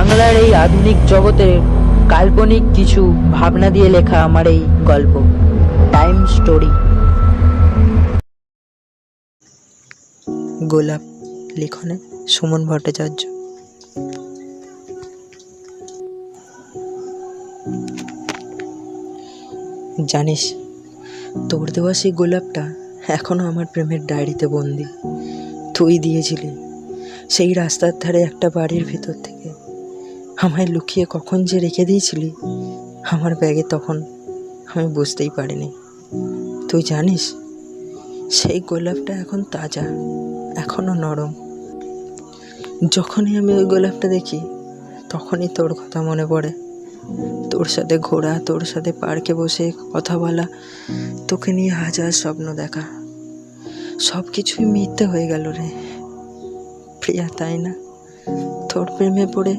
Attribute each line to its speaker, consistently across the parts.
Speaker 1: বাংলার এই আধুনিক জগতের কাল্পনিক কিছু ভাবনা দিয়ে লেখা আমার এই গল্প টাইম স্টোরি গোলাপ লিখনে সুমন ভট্টাচার্য। জানিস, তোর দেওয়া সেই গোলাপটা এখনও আমার প্রেমের ডায়েরিতে বন্দি। তুই দিয়েছিলি, সেই রাস্তার ধারে একটা বাড়ির ভেতর থেকে। আমায় লুকিয়ে কখন যে রেখে দিয়েছিলি আমার ব্যাগে তখন আমি বুঝতেই পারিনি। তুই জানিস, সেই গোলাপটা এখন তাজা, এখনও নরম। যখনই আমি ওই গোলাপটা দেখি, তখনই তোর কথা মনে পড়ে। তোর সাথে ঘোরা, তোর সাথে পার্কে বসে কথা বলা, তোকে নিয়ে হাজার স্বপ্ন দেখা। সব কিছুই মিথ্যে হয়ে গেল রে। প্রিয়া, তাই না? তোর প্রেমে পড়ে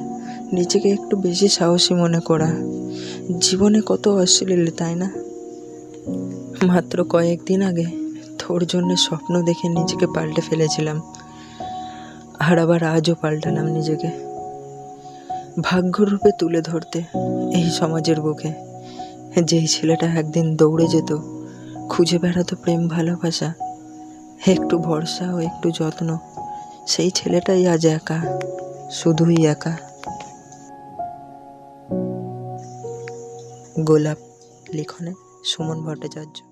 Speaker 1: নিজেকে একটু বেশি সাহসী মনে করা। জীবনে কত অশ্লীল, তাই না? মাত্র কয়েকদিন আগে তোর জন্য স্বপ্ন দেখে নিজেকে পাল্টে ফেলেছিলাম। আর আবার আজও পাল্টালাম নিজেকে। ভাগ্যরূপে তুলে ধরতে এই সমাজের বুকে। যেই ছেলেটা একদিন দৌড়ে যেত, খুঁজে বেড়াতো প্রেম, ভালোবাসা, একটু ভরসা ও একটু যত্ন। সেই ছেলেটাই আজ একা, শুধুই একা। গোলাপ লিখনে সুমন ভট্টাচার্য।